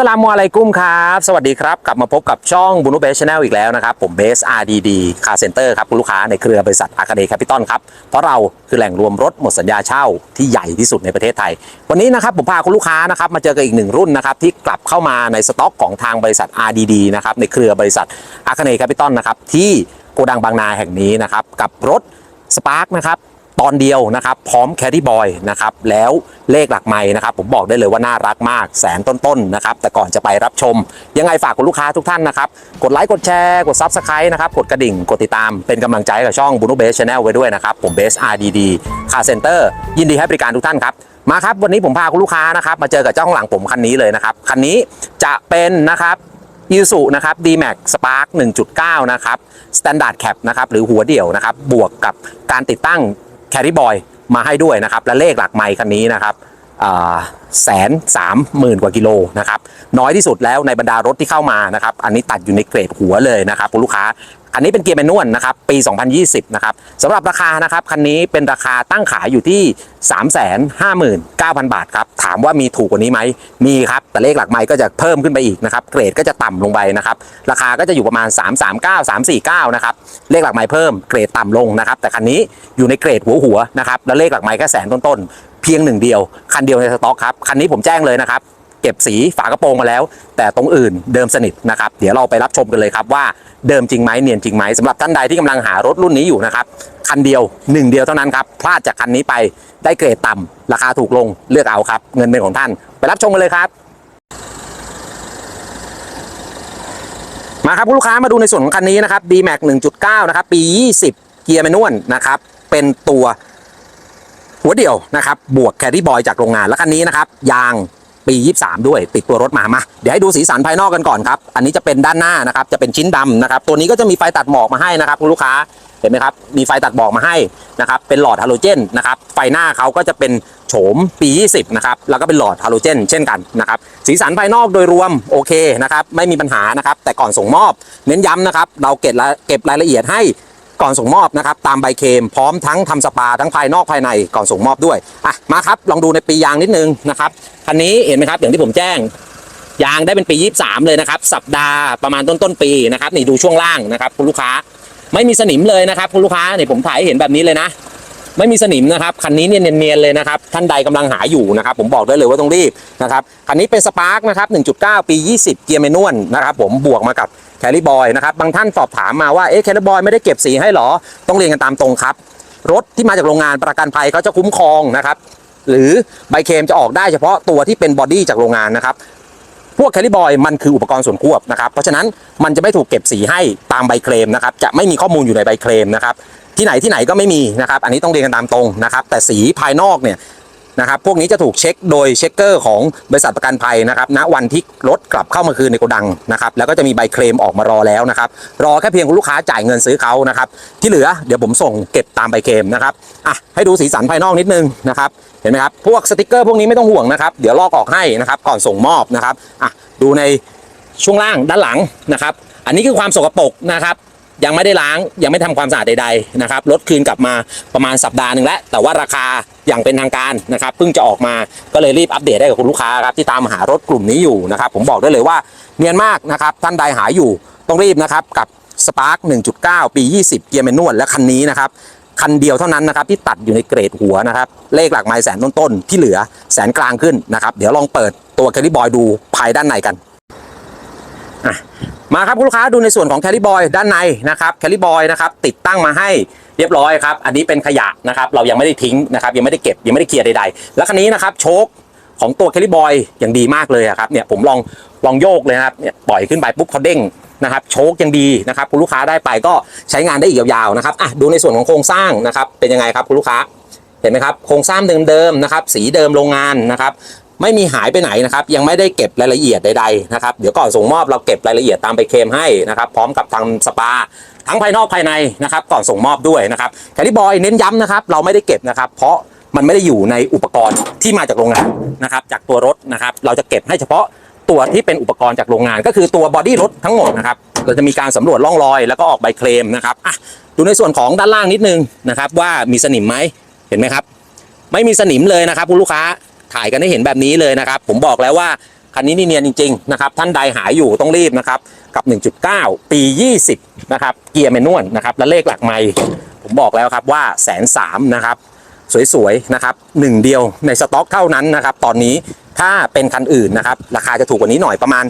สลามุอะลัยกุ้มครับ สวัสดีครับ กลับมาพบกับช่องบุนุเบสชาแนลอีกแล้วนะครับ ผมเบส RDD คาเซ็นเตอร์ครับ คุณลูกค้าในเครือบริษัทอาคาเดย์แคปิตอลครับ เพราะเราคือแหล่งรวมรถหมดสัญญาเช่าที่ใหญ่ที่สุดในประเทศไทย วันนี้นะครับผมพาคุณลูกค้านะครับมาเจอกับอีกหนึ่งรุ่นนะครับที่กลับเข้ามาในสต็อกของทางบริษัท RDD นะครับในเครือบริษัทอาคาเดย์แคปิตอลนะครับที่โกดังบางนาแห่งนี้นะครับกับรถสปาร์กนะครับ ตอนเดียวนะครับ พร้อมแคดดี้บอยนะครับ แล้วเลขหลักไม้นะครับ ผมบอกได้เลยว่าน่ารักมาก แสนต้นๆนะครับ แต่ก่อนจะไปรับชม ยังไงฝากคุณลูกค้าทุกท่านนะครับ กดไลค์กดแชร์ กดซับสไครต์นะครับ กดกระดิ่ง กดติดตามเป็นกำลังใจกับช่องบูโนเบสชาแนลไว้ด้วยนะครับ ผมเบส RDD คาเซ็นเตอร์ยินดีให้บริการทุกท่านครับมาครับวันนี้ผมพาคุณลูกค้านะครับมาเจอกับเจ้าของหลังผมคันนี้เลยนะครับคันนี้จะเป็นนะครับยูสุนะครับ D-Max Spark 1.9 นะครับ Standard Cap นะครับ หรือหัวเดี่ยวนะครับ บวกกับการติดตั้ง Carry Boy มาให้ด้วยนะครับ และเลขหลักไมค์คันนี้นะครับแสนสามหมื่นกว่ากิโลนะครับน้อยที่สุดแล้วในบรรดารถที่เข้ามานะครับ อันนี้ตัดอยู่ในเกรดหัวเลยนะครับคุณลูกค้า อันนี้เป็นเกียร์แมนนวลนะครับปี 2020 นะครับสำหรับราคานะครับคันนี้เป็นราคาตั้งขายอยู่ที่ 359,000 บาทครับถามว่ามีถูกกว่านี้ไหมมีครับแต่เลขหลักไมค์ก็จะเพิ่มขึ้นไปอีกนะครับเกรดก็จะต่ำลงไปนะครับราคาก็จะอยู่ประมาณ 339 349 นะครับเลขหลักไมค์เพิ่มเกรดต่ำลงนะครับแต่คันนี้อยู่ในเกรดหัวหัวๆนะครับแล้วเลขหลักไมค์แค่แสนต้นๆเพียงหนึ่งเดียวคันเดียวในสต็อกครับคันนี้ผมแจ้งเลยนะครับ เก็บสีฝากระโปรงมาแล้ว แต่ตรงอื่นเดิมสนิทนะครับ เดี๋ยวเราไปรับชมกันเลยครับว่าเดิมจริงไหมเนียนจริงไหมสำหรับท่านใดที่กำลังหารถรุ่นนี้อยู่นะครับคันเดียวหนึ่งเดียวเท่านั้นครับพลาดจากคันนี้ไปได้เกรดต่ำราคาถูกลงเลือกเอาครับ เงินเป็นของท่าน ไปรับชมกันเลยครับมาครับลูกค้ามาดูในส่วนของคันนี้นะครับ D-Max 1.9 นะครับ ปี 20 เกียร์แมนนวลนะครับ เป็นตัวหัวเดี่ยวนะครับ บวกแคดดี้บอยจากโรงงาน แล้วคันนี้นะครับ ยาง ปี 23 ด้วยติดตัวรถมามาเดี๋ยวให้ดูสีสันภายนอกกันก่อนครับอันนี้จะเป็นด้านหน้านะครับจะเป็นชิ้นดำนะครับตัวนี้ก็จะมีไฟตัดหมอกมาให้นะครับคุณลูกค้าเห็นไหมครับมีไฟตัดหมอกมาให้นะครับเป็นหลอดฮาโลเจนนะครับไฟหน้าเขาก็จะเป็นโฉมปี 20 นะครับ แล้วก็เป็นหลอดฮาโลเจนเช่นกันนะครับ สีสันภายนอกโดยรวมโอเคนะครับ ไม่มีปัญหานะครับ แต่ก่อนส่งมอบ เน้นย้ำนะครับ เราเก็บละเก็บรายละเอียดให้ ก่อนส่งมอบนะครับตามใบเคมพร้อมทั้งทำสปาทั้งภายนอกภายในก่อนส่งมอบด้วยอะมาครับลองดูในปียางนิดนึงนะครับคันนี้เห็นไหมครับอย่างที่ผมแจ้งยางได้เป็นปี 23 เลยนะครับ สัปดาห์ประมาณต้นต้นปีนะครับนี่ดูช่วงล่างนะครับคุณลูกค้าไม่มีสนิมเลยนะครับคุณลูกค้านี่ผมถ่ายเห็นแบบนี้เลยนะ ไม่มีสนิมนะครับคันนี้เนี่ยเนียนๆเลยนะครับท่านใดกำลังหาอยู่นะครับ ผมบอกได้เลยว่าต้องรีบนะครับคันนี้เป็นสปาร์กนะครับ1.9 ปี 20 เกียร์แมนนวลนะครับผมบวกมากับ แคลิบอยนะครับบางท่านสอบถามมาว่าเอ๊ะแคลิบอยไม่ได้เก็บสีให้หรอ ต้องเรียนกันตามตรงครับ รถที่มาจากโรงงานประกันภัยเขาจะคุ้มครองนะครับ หรือใบเคมจะออกได้เฉพาะตัวที่เป็นบอดี้จากโรงงานนะครับพวกแคลิบอยมันคืออุปกรณ์ส่วนควบนะครับเพราะฉะนั้นมันจะไม่ถูกเก็บสีให้ตามใบเคลมนะครับจะไม่มีข้อมูลอยู่ในใบเคลมนะครับที่ไหนที่ไหนก็ไม่มีนะครับอันนี้ต้องเรียนกันตามตรงนะครับแต่สีภายนอกเนี่ย นะครับพวกนี้จะถูกเช็คโดยเช็คเกอร์ของบริษัทประกันภัยนะครับณวันที่รถกลับเข้ามาคืนในโกดังนะครับแล้วก็จะมีใบเคลมออกมารอแล้วนะครับรอแค่เพียงคุณลูกค้าจ่ายเงินซื้อเขานะครับที่เหลือเดี๋ยวผมส่งเก็บตามใบเคลมนะครับอะให้ดูสีสันภายนอกนิดนึงนะครับเห็นไหมครับพวกสติกเกอร์พวกนี้ไม่ต้องห่วงนะครับเดี๋ยวลอกออกให้นะครับก่อนส่งมอบนะครับอะดูในช่วงล่างด้านหลังนะครับอันนี้คือความสกปรกนะครับยังไม่ได้ล้างยังไม่ทำความสะอาดใดๆนะครับรถคืนกลับมาประมาณสัปดาห์หนึ่งแล้วแต่ว่าราคา อย่างเป็นทางการนะครับเพิ่งจะออกมาก็เลยรีบอัปเดตให้กับคุณลูกค้าครับที่ตามหารถกลุ่มนี้อยู่นะครับผมบอกได้เลยว่าเนียนมากนะครับท่านใดหาอยู่ต้องรีบนะครับกับ Spark 1.9 ปี 20 เกียร์แมนนวลและคันนี้นะครับคันเดียวเท่านั้นนะครับที่ตัดอยู่ในเกรดหัวนะครับเลขหลักไม้แสนต้นๆที่เหลือแสนกลางขึ้นนะครับเดี๋ยวลองเปิดตัวแคลิบอยดูภายด้านในกันมาครับคุณลูกค้าดูในส่วนของแคลิบอยด้านในนะครับแคลิบอยนะครับติดตั้งมาให้ เรียบร้อยครับ อันนี้เป็นขยะนะครับเรายังไม่ได้ทิ้งนะครับยังไม่ได้เก็บยังไม่ได้เคลียร์ใดๆ แล้วคันนี้นะครับโชคของตัวแคลิบอยอย่างดีมากเลยครับเนี่ยผมลองลองโยกเลยนะครับเนี่ยปล่อยขึ้นไปปุ๊บเขาเด้งนะครับโชคยังดีนะครับคุณลูกค้าได้ไปก็ใช้งานได้อีกยาวๆนะครับอะดูในส่วนของโครงสร้างนะครับเป็นยังไงครับคุณลูกค้าเห็นไหมครับโครงสร้างเดิมๆนะครับสีเดิมโรงงานนะครับ ไม่มีหายไปไหนนะครับ ยังไม่ได้เก็บรายละเอียดใดๆนะครับเดี๋ยวก่อนส่งมอบเราเก็บรายละเอียดตามไปเคลมให้นะครับพร้อมกับทางสปา ทั้งภายนอกภายในนะครับ ก่อนส่งมอบด้วยนะครับแคลิบอยเน้นย้ำนะครับ เราไม่ได้เก็บนะครับ เพราะมันไม่ได้อยู่ในอุปกรณ์ที่มาจากโรงงานนะครับ จากตัวรถนะครับ เราจะเก็บให้เฉพาะตัวที่เป็นอุปกรณ์จากโรงงาน ก็คือตัวบอดี้รถทั้งหมดนะครับเราจะมีการสำรวจร่องรอย แล้วก็ออกใบเคลมนะครับอะดูในส่วนของด้านล่างนิดนึงนะครับ ว่ามีสนิมไหมเห็นไหมครับ ไม่มีสนิมเลยนะครับคุณลูกค้า ถ่ายกันให้เห็นแบบนี้เลยนะครับ ผมบอกแล้วว่าคันนี้นี่เนียนจริงๆนะครับท่านใดหายอยู่ต้องรีบนะครับกับ 1.9 ปี 20 นะครับ เกียร์แมนนวลนะครับและเลขหลักไมล์ผมบอกแล้วครับว่าแสนสามนะครับสวยๆนะครับหนึ่งเดียวในสต็อกเท่านั้นนะครับตอนนี้ถ้าเป็นคันอื่นนะครับราคาจะถูกกว่านี้หน่อยประมาณ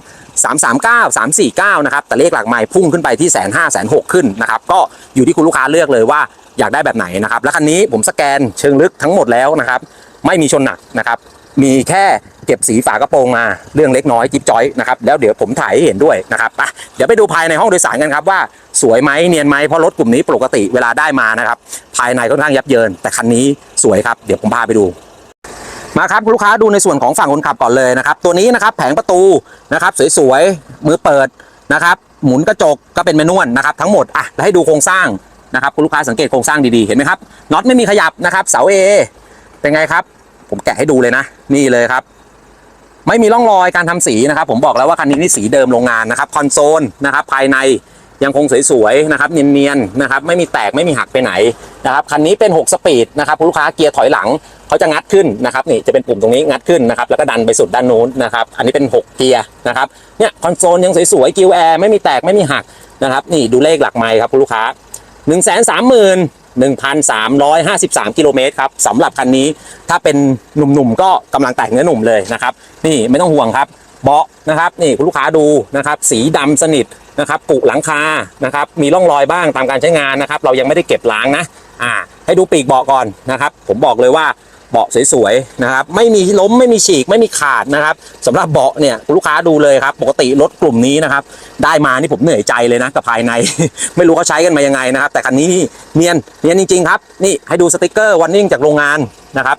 339 349นะครับแต่เลขหลักไม้พุ่งขึ้นไปที่แสนห้าแสนหกขึ้นนะครับก็อยู่ที่คุณลูกค้าเลือกเลยว่าอยากได้แบบไหนนะครับและคันนี้ผมสแกนเชิงลึกทั้งหมดแล้วนะครับ ไม่มีชนหนักนะครับ มีแค่เก็บสีฝากระโปรงมาเรื่องเล็กน้อยจิ๊บจ้อยนะครับแล้วเดี๋ยวผมถ่ายให้เห็นด้วยนะครับอะเดี๋ยวไปดูภายในห้องโดยสารกันครับว่าสวยไหมเนียนไหมเพราะรถกลุ่มนี้ปกติเวลาได้มานะครับ ภายในค่อนข้างยับเยิน แต่คันนี้สวยครับเดี๋ยวผมพาไปดูมาครับคุณลูกค้าดูในส่วนของฝั่งคนขับก่อนเลยนะครับ ตัวนี้นะครับแผงประตูนะครับสวยๆมือเปิดนะครับ หมุนกระจกก็เป็นแมนนวลนะครับ ทั้งหมดอะแล้วให้ดูโครงสร้างนะครับคุณลูกค้าสังเกตโครงสร้างดีๆเห็นไหมครับน็อตไม่มีขยับนะครับเสาเอ เป็นไงครับ ผมแกะให้ดูเลยนะ นี่เลยครับ ไม่มีร่องรอยการทำสีนะครับ ผมบอกแล้วว่าคันนี้นี่สีเดิมโรงงานนะครับคอนโซลนะครับ ภายในยังคงสวยๆนะครับเนียนๆนะครับ ไม่มีแตกไม่มีหักไปไหนนะครับคันนี้เป็น 6 สปีดนะครับลูกค้าเกียร์ถอยหลังเขาจะงัดขึ้นนะครับนี่จะเป็นปุ่มตรงนี้งัดขึ้นนะครับแล้วก็ดันไปสุดด้านนู้นนะครับ อันนี้เป็น 6 เกียร์นะครับเนี่ยคอนโซลยังสวยๆกิวแอร์ไม่มีแตกไม่มีหักนะครับ นี่ดูเลขหลักไมล์ครับลูกค้า 1 3 0 0 0 1,353 กิโลเมตรครับสำหรับคันนี้ถ้าเป็นหนุ่มๆก็กำลังแต่งเนื้อหนุ่มเลยนะครับนี่ไม่ต้องห่วงครับเบาะนะครับนี่คุณลูกค้าดูนะครับสีดำสนิทนะครับปุหลังคานะครับมีร่องรอยบ้างตามการใช้งานนะครับ เรายังไม่ได้เก็บล้างนะอ่าให้ดูปีกเบาะก่อนนะครับ ผมบอกเลยว่า เบาะสวยๆนะครับไม่มีล้มไม่มีฉีกไม่มีขาดนะครับสำหรับเบาะเนี่ยคุณลูกค้าดูเลยครับ ปกติรถกลุ่มนี้นะครับ ได้มานี่ผมเหนื่อยใจเลยนะกับภายใน ไม่รู้เขาใช้กันมายังไงนะครับ แต่คันนี้เนียนเนียนจริง ๆ ครับ นี่ให้ดูสติกเกอร์วันนิ่งจากโรงงานนะครับ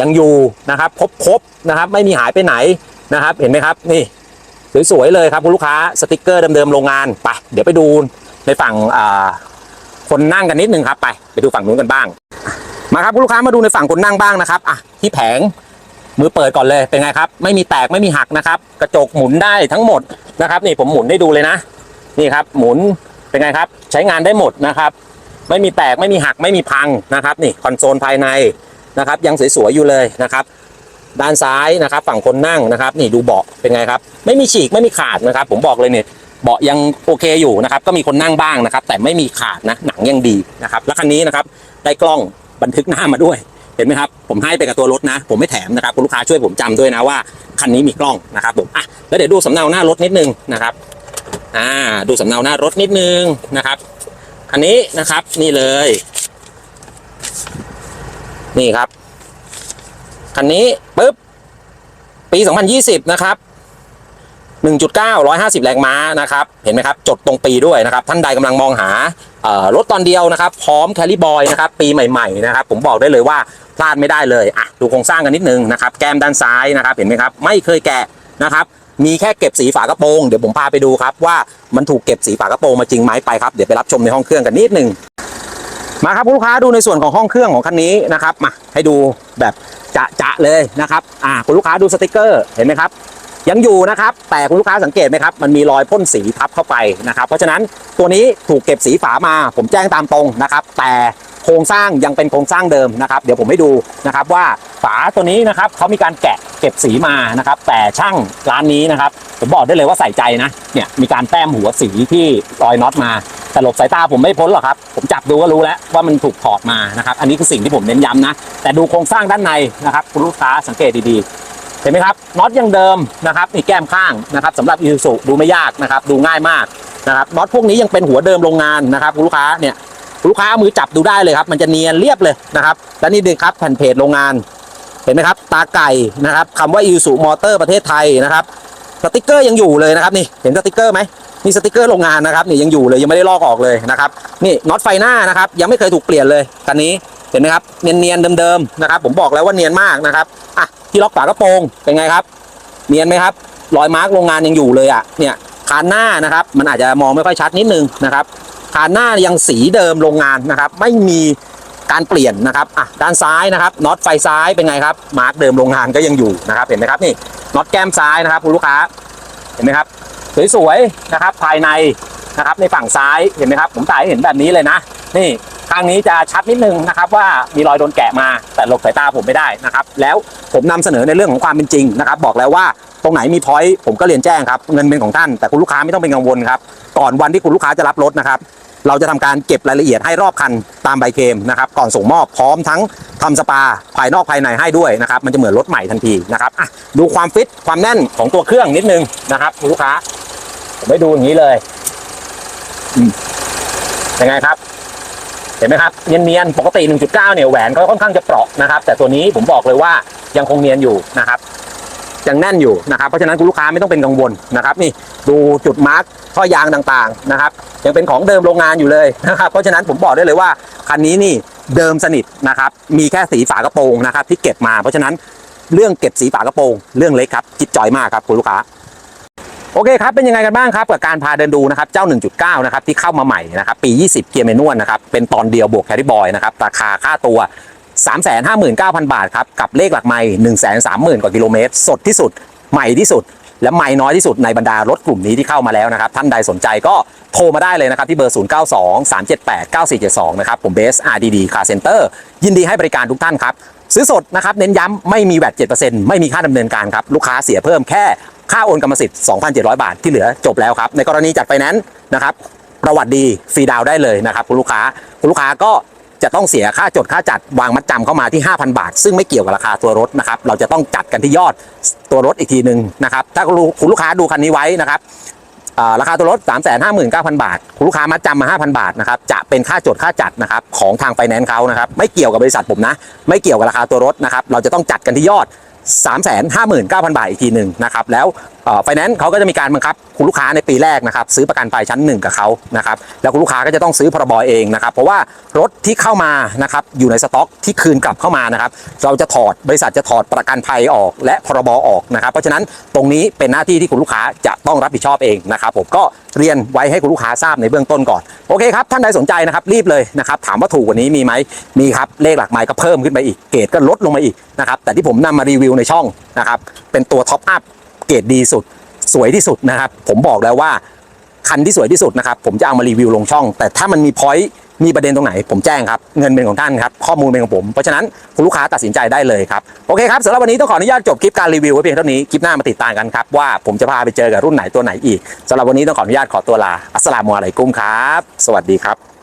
ยังอยู่นะครับครบครบๆนะครับ ไม่มีหายไปไหนนะครับ เห็นไหมครับนี่สวยๆเลยครับคุณลูกค้าสติกเกอร์เดิมๆโรงงานไปเดี๋ยวไปดูในฝั่งคนนั่งกันนิดนึงครับไปไปดูฝั่งนู้นกันบ้าง มาครับคุณลูกค้ามาดูในฝั่งคนนั่งบ้างนะครับอะที่แผงมือเปิดก่อนเลยเป็นไงครับ ไม่มีแตกไม่มีหักนะครับ กระจกหมุนได้ทั้งหมดนะครับ นี่ผมหมุนให้ดูเลยนะ นี่ครับ หมุนเป็นไงครับ ใช้งานได้หมดนะครับ ไม่มีแตกไม่มีหักไม่มีพังนะครับ นี่คอนโซลภายในนะครับ ยังสวยๆอยู่เลยนะครับ ด้านซ้ายนะครับ ฝั่งคนนั่งนะครับ นี่ดูเบาะเป็นไงครับ ไม่มีฉีกไม่มีขาดนะครับ ผมบอกเลยเนี่ยเบาะยังโอเคอยู่นะครับ ก็มีคนนั่งบ้างนะครับ แต่ไม่มีขาดนะหนังยังดีนะครับ แล้วคันนี้นะครับได้กล้อง บันทึกหน้ามาด้วย เห็นไหมครับ ผมให้ไปกับตัวรถนะ ผมไม่แถมนะครับคุณลูกค้าช่วยผมจำด้วยนะว่าคันนี้มีกล้องนะครับผมอะแล้วเดี๋ยวดูสำเนาหน้ารถนิดนึงนะครับอ่าดูสำเนาหน้ารถนิดนึงนะครับคันนี้นะครับนี่เลย นี่ครับคันนี้ปุ๊บปี 2020 นะครับ 1.9 150 แรงม้านะครับ เห็นไหมครับ จดตรงปีด้วยนะครับ ท่านใดกำลังมองหารถตอนเดียวนะครับ พร้อมแคลิบอยนะครับ ปีใหม่ๆนะครับ ผมบอกได้เลยว่าพลาดไม่ได้เลยอะดูโครงสร้างกันนิดนึงนะครับ แก้มด้านซ้ายนะครับ เห็นไหมครับ ไม่เคยแกะนะครับมีแค่เก็บสีฝากระโปรงเดี๋ยวผมพาไปดูครับว่ามันถูกเก็บสีฝากระโปรงมาจริงไหมไปครับเดี๋ยวไปรับชมในห้องเครื่องกันนิดนึงมาครับคุณลูกค้าดูในส่วนของห้องเครื่องของคันนี้นะครับมาให้ดูแบบจะจะเลยนะครับอ่าคุณลูกค้าดูสติกเกอร์เห็นไหมครับ ยังอยู่นะครับ แต่คุณลูกค้าสังเกตไหมครับ มันมีรอยพ่นสีทับเข้าไปนะครับ เพราะฉะนั้นตัวนี้ถูกเก็บสีฝามา ผมแจ้งตามตรงนะครับ แต่โครงสร้างยังเป็นโครงสร้างเดิมนะครับ เดี๋ยวผมให้ดูนะครับว่าฝาตัวนี้นะครับเขามีการแกะเก็บสีมานะครับ แต่ช่างร้านนี้นะครับผมบอกได้เลยว่าใส่ใจนะเนี่ยมีการแต้มหัวสีที่รอยน็อตมาแต่หลบสายตาผมไม่พ้นหรอกครับ ผมจับดูก็รู้แล้วว่ามันถูกถอดมานะครับ อันนี้คือสิ่งที่ผมเน้นย้ำนะ แต่ดูโครงสร้างด้านในนะครับ คุณลูกค้าสังเกตดีๆ เห็นไหมครับน็อตยังเดิมนะครับนี่แก้มข้างนะครับสำหรับอีซูดูไม่ยากนะครับ ดูง่ายมากนะครับน็อตพวกนี้ยังเป็นหัวเดิมโรงงานนะครับคุณลูกค้าเนี่ยลูกค้าเอามือจับดูได้เลยครับ มันจะเนียนเรียบเลยนะครับและนี่ดึงครับแผ่นเพจโรงงาน เห็นไหมครับ ตาไก่นะครับคำว่าอีซูมอเตอร์ประเทศไทยนะครับสติกเกอร์ยังอยู่เลยนะครับนี่เห็นสติกเกอร์ไหม นี่สติกเกอร์โรงงานนะครับนี่ยังอยู่เลยยังไม่ได้ลอกออกเลยนะครับนี่น็อตไฟหน้านะครับยังไม่เคยถูกเปลี่ยนเลยคันนี้เห็นไหมครับเนียนๆเดิมๆนะครับผมบอกแล้วว่าเนียนมากนะครับอะที่ล็อกฝากระโปรงเป็นไงครับเนียนไหมครับรอยมาร์กโรงงานยังอยู่เลยอะเนี่ยคานหน้านะครับมันอาจจะมองไม่ค่อยชัดนิดนึงนะครับคานหน้ายังสีเดิมโรงงานนะครับไม่มีการเปลี่ยนนะครับอะด้านซ้ายนะครับน็อตไฟซ้ายเป็นไงครับมาร์กเดิมโรงงานก็ยังอยู่นะครับเห็นไหมครับนี่น็อตแก้มซ้ายนะครับคุณลูกค้าเห็นไหมครับ สวยๆนะครับ ภายในนะครับในฝั่งซ้ายเห็นไหมครับ ผมถ่ายให้เห็นแบบนี้เลยนะ นี่ข้างนี้จะชัดนิดนึงนะครับว่ามีรอยโดนแกะมาแต่หลบสายตาผมไม่ได้นะครับ แล้วผมนำเสนอในเรื่องของความเป็นจริงนะครับ บอกแล้วว่าตรงไหนมีพอยต์ผมก็เรียนแจ้งครับเงินเป็นของท่านแต่คุณลูกค้าไม่ต้องเป็นกังวลครับ ก่อนวันที่คุณลูกค้าจะรับรถนะครับ เราจะทำการเก็บรายละเอียดให้รอบคันตามใบเคลมนะครับ ก่อนส่งมอบพร้อมทั้งทำสปาภายนอกภายในให้ด้วยนะครับ มันจะเหมือนรถใหม่ทันทีนะครับดูความฟิตความแน่นของตัวเครื่องนิดนึงนะครับคุณลูกค้า ผมให้ดูอย่างนี้เลยอืมยังไงครับ เห็นไหมครับเนียนๆปกติ 1.9 เนี่ยแหวนเขาค่อนข้างจะเปราะนะครับ แต่ตัวนี้ผมบอกเลยว่ายังคงเนียนอยู่นะครับยังแน่นอยู่นะครับเพราะฉะนั้นคุณลูกค้าไม่ต้องเป็นกังวลนะครับนี่ดูจุดมาร์กท่อยางต่างๆนะครับยังเป็นของเดิมโรงงานอยู่เลยนะครับเพราะฉะนั้นผมบอกได้เลยว่าคันนี้นี่เดิมสนิทนะครับมีแค่สีฝากระโปรงนะครับที่เก็บมาเพราะฉะนั้นเรื่องเก็บสีฝากระโปรงเรื่องเล็กครับจิตจอยมากครับคุณลูกค้า โอเคครับเป็นยังไงกันบ้างครับกับการพาเดินดูนะครับเจ้า 1.9 นะครับที่เข้ามาใหม่นะครับปี 20 เกียร์เมนวลนะครับเป็นตอนเดียวบวกแคริบอยนะครับราคาค่าตัว 359,000 บาทครับกับเลขหลักไมล์130,000 กว่ากิโลเมตร สดที่สุดใหม่ที่สุด และไม่น้อยที่สุดในบรรดารถกลุ่มนี้ที่เข้ามาแล้วนะครับท่านใดสนใจก็โทรมาได้เลยนะครับที่เบอร์ 0923789472 นะครับผมเบส RDD Car Center ยินดีให้บริการทุกท่านครับ ซื้อสดนะครับเน้นย้ำไม่มีแวด7%ไม่มีค่าดำเนินการครับลูกค้าเสียเพิ่มแค่ค่าโอนกรรมสิทธิ์ 2,700 บาทที่เหลือจบแล้วครับ ในกรณีจัดไฟแนนซ์นะครับประวัติดีฟรีดาวได้เลยนะครับคุณลูกค้าคุณลูกค้าก็จะต้องเสียค่าจดค่าจัดวางมัดจำเข้ามาที่ 5,000 บาท ซึ่งไม่เกี่ยวกับราคาตัวรถนะครับเราจะต้องจัดกันที่ยอดตัวรถอีกทีหนึ่งนะครับถ้าคุณลูกค้าดูคันนี้ไว้นะครับ ราคาตัวรถ 359,000 บาท คุณลูกค้ามัดจำมา 5,000 บาทนะครับ จะเป็นค่าจดค่าจัดนะครับของทางไฟแนนซ์เขานะครับ ไม่เกี่ยวกับบริษัทผมนะ ไม่เกี่ยวกับราคาตัวรถนะครับ เราจะต้องจัดกันที่ยอด 359,000 บาทอีกทีหนึ่งนะครับ แล้วไฟแนนซ์เขาก็จะมีการบังคับคุณลูกค้าในปีแรกนะครับซื้อประกันภัยชั้นหนึ่งกับเขานะครับแล้วคุณลูกค้าก็จะต้องซื้อพรบเองนะครับเพราะว่ารถที่เข้ามานะครับอยู่ในสต็อกที่คืนกลับเข้ามานะครับเราจะถอดบริษัทจะถอดประกันภัยออก และพรบออกนะครับเพราะฉะนั้นตรงนี้เป็นหน้าที่ที่คุณลูกค้าจะต้องรับผิดชอบเองนะครับผมก็เรียนไว้ให้คุณลูกค้าทราบในเบื้องต้นก่อนโอเคครับท่านใดสนใจนะครับรีบเลยนะครับถามว่าถูกกว่านี้มีไหมมีครับเลขหลักไมล์ก็เพิ่มขึ้นไปอีกเกรดก็ลดลงมาอีกนะครับแต่ที่ผมนำมารีวิวในช่องนะครับเป็นตัวท็อปอัพเกรดดีสุด สวยที่สุดนะครับ ผมบอกแล้วว่าคันที่สวยที่สุดนะครับ ผมจะเอามารีวิวลงช่อง แต่ถ้ามันมีพอยต์มีประเด็นตรงไหน ผมแจ้งครับ เงินเป็นของท่านครับ ข้อมูลเป็นของผม เพราะฉะนั้นคุณลูกค้าตัดสินใจได้เลยครับ โอเคครับสำหรับวันนี้ต้องขออนุญาตจบคลิปการรีวิวไว้เพียงเท่านี้ คลิปหน้ามาติดตามกันครับ ว่าผมจะพาไปเจอกับรุ่นไหนตัวไหนอีกสำหรับวันนี้ต้องขออนุญาตขอตัวลาอัสสลามุอะลัยกุมครับ สวัสดีครับ